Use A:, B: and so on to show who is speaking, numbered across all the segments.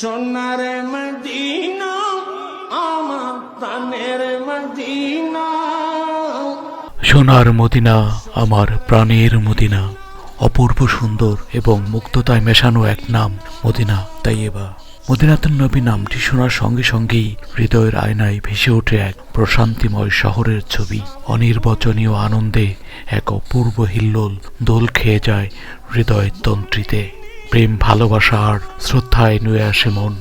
A: সোনার মদিনা, আমার মদিনা।
B: সোনার মদিনা, আমার প্রাণের মদিনা। অপূর্ব সুন্দর এবং মুক্ততায় মেশানো এক নাম, মদিনা তাইয়েবা মদিনাতুন নবী নামটি শোনার সঙ্গে সঙ্গেই হৃদয়ের আয়নায় ভেসে ওঠে এক প্রশান্তিময় শহরের ছবি। অনির্বচনীয় আনন্দে এক অপূর্ব হিল্লোল দোল খেয়ে যায় হৃদয়ের তন্ত্রীতে প্রেম, ভালোবাসা আর শ্রদ্ধায় নুয়ে আসে মন।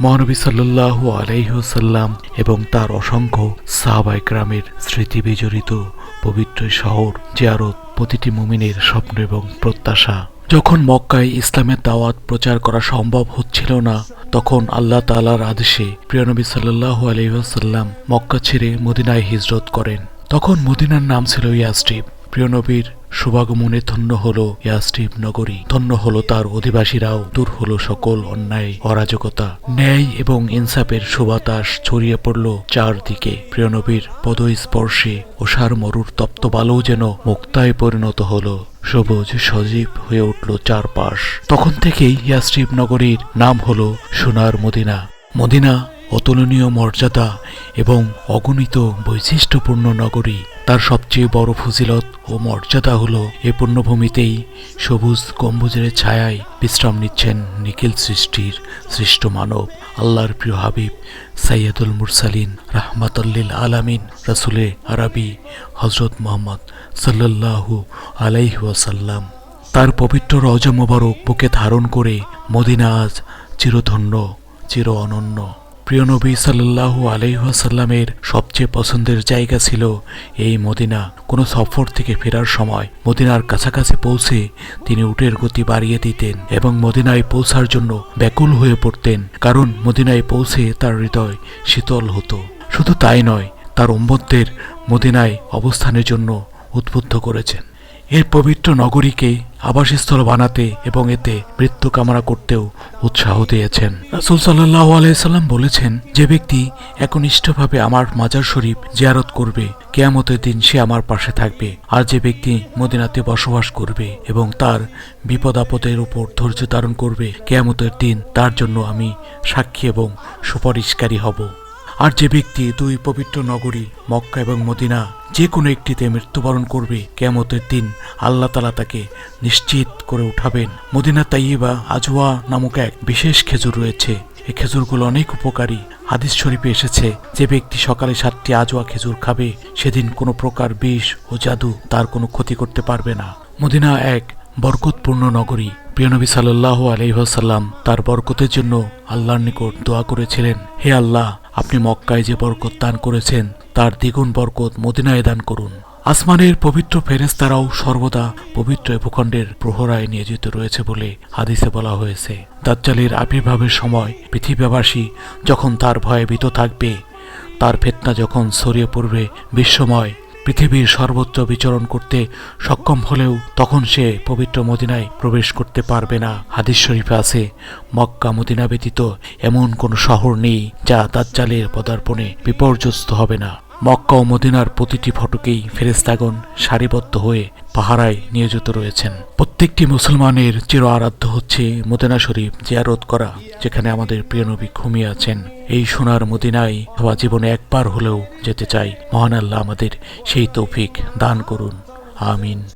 B: মহানবী সাল্লাল্লাহু আলাইহসাল্লাম এবং তার অসংখ্য সাহাবাই গ্রামের স্মৃতি বিজড়িত পবিত্র শহর যে জিয়ারত প্রতিটি মুমিনের স্বপ্ন এবং প্রত্যাশা। যখন মক্কায় ইসলামের দাওয়াত প্রচার করা সম্ভব হচ্ছিল না, তখন আল্লাহ তাআলার আদেশে প্রিয়নবী সাল্লাল্লাহু আলাইহসাল্লাম মক্কা ছেড়ে মদিনায় হিজরত করেন। তখন মদিনার নাম ছিল ইয়াস্ট্রিব প্রিয় নবীর শুভাগমনে ধন্য হলো ইয়াস্ট্রিব নগরী, ধন্য হলো তার অধিবাসীরাও, দূর হলো সকল অন্যায়, অরাজকতা। ন্যায় এবং ইনসাফের সুবাতাস ছড়িয়ে পড়ল চারদিকে। প্রিয় নবীর পদস্পর্শে ওষার মরুর তপ্ত বালও যেন মুক্তায় পরিণত হলো। সবুজ, সজীব হয়ে উঠল চারপাশ। তখন থেকেই ইয়াস্ট্রিব নগরীর নাম হলো সোনার মদিনা। মদিনা অতুলনীয় মর্যাদা এবং অগণিত বৈশিষ্ট্যপূর্ণ নগরী। তার সবচেয়ে বড় ফজিলত ও মর্যাদা হলো, এ পুণ্যভূমিতেই সবুজ গম্বুজের ছায়ায় বিশ্রাম নিচ্ছেন নিখিল সৃষ্টির সৃষ্ট মানব, আল্লাহর প্রিয় হাবিব সাইয়দুল মুরসালিন রাহমাতুল্লিল আলামিন, রাসুলে আরবি হজরত মোহাম্মদ সাল্লাল্লাহু আলাইহি ওয়াসাল্লাম। তার পবিত্র রজা মোবারক বুকে ধারণ করে মদিনা আজ চিরধন্য, চির অনন্য। প্রিয় নবী সাল্লাল্লাহু আলাইহাসাল্লামের সবচেয়ে পছন্দের জায়গা ছিল এই মদিনা। কোনো সফর থেকে ফেরার সময় মদিনার কাছাকাছি পৌঁছে তিনি উটের গতি বাড়িয়ে দিতেন এবং মদিনায় পৌঁছার জন্য ব্যাকুল হয়ে পড়তেন, কারণ মদিনায় পৌঁছে তার হৃদয় শীতল হতো। শুধু তাই নয়, তার উম্মতদের মদিনায় অবস্থানের জন্য উদ্বুদ্ধ করেছেন। এর পবিত্র নগরীকে আবাসস্থল বানাতে এবং এতে মৃত্যু কামনা করতেও উৎসাহ দিয়েছেন। রাসুল সাল্লাহ আলাইসাল্লাম বলেছেন, যে ব্যক্তি একনিষ্ঠভাবে আমার মাজার শরীফ জিয়ারত করবে, কেয়ামতের দিন সে আমার পাশে থাকবে। আর যে ব্যক্তি মদিনাতে বসবাস করবে এবং তার বিপদ আপদের উপর ধৈর্য ধারণ করবে, কেয়ামতের দিন তার জন্য আমি সাক্ষী এবং সুপারিশকারী হব। আর যে ব্যক্তি দুই পবিত্র নগরী, মক্কা এবং মদিনা, যে কোনো একটিতে মৃত্যুবরণ করবে কেমতের দিন, আল্লাহ তালা তাকে নিশ্চিত করে উঠাবেন। মদিনা তাইবা আজওয়া নামক এক বিশেষ খেজুর রয়েছে। এই খেজুরগুলো অনেক উপকারী। হাদিস শরীফে এসেছে, যে ব্যক্তি সকালে সাতটি আজওয়া খেজুর খাবে, সেদিন কোনো প্রকার বিষ ও জাদু তার কোনো ক্ষতি করতে পারবে না। মদিনা এক বরকতপূর্ণ নগরী। প্রিয়নবী সাল্লাহ আলহিহাসাল্লাম তার বরকতের জন্য আল্লাহর নিকট দোয়া করেছিলেন, হে আল্লাহ আপনি মক্কায় যে বরকত দান করেছেন, তার দ্বিগুণ বরকত মদিনায় দান করুন। আসমানের পবিত্র ফেরেস্তারাও সর্বদা পবিত্র ভূখণ্ডের প্রহরায় নিয়োজিত রয়েছে বলে হাদিসে বলা হয়েছে। দাজ্জালের আবির্ভাবের সময় পৃথিবীবাসী যখন তার ভয়ে ভীত থাকবে, তার ফেতনা যখন ছড়িয়ে পড়বে বিশ্বময় পৃথিবীর সর্বত্র বিচরণ করতে সক্ষম হলেও তখন সে পবিত্র মদিনায় প্রবেশ করতে পারবে না। হাদিস শরীফে আছে, মক্কা মদিনা ব্যতীত এমন কোনো শহর নেই যা দাজ্জালের পদার্পণে বিপর্যস্ত হবে না। মক্কা ও মদিনার প্রতিটি ফটকেই ফেরেস্তাগণ সারিবদ্ধ হয়ে পাহারায় নিয়োজিত রয়েছেন। প্রত্যেকটি মুসলমানের চির আরাধ্য হচ্ছে মদিনা শরীফ জিয়ারত করা, যেখানে আমাদের প্রিয় নবী ঘুমিয়ে আছেন। এই সোনার মদিনায় হওয়া জীবনে একবার হলেও যেতে চাই। মহান আল্লাহ আমাদের সেই তৌফিক দান করুন। আমিন।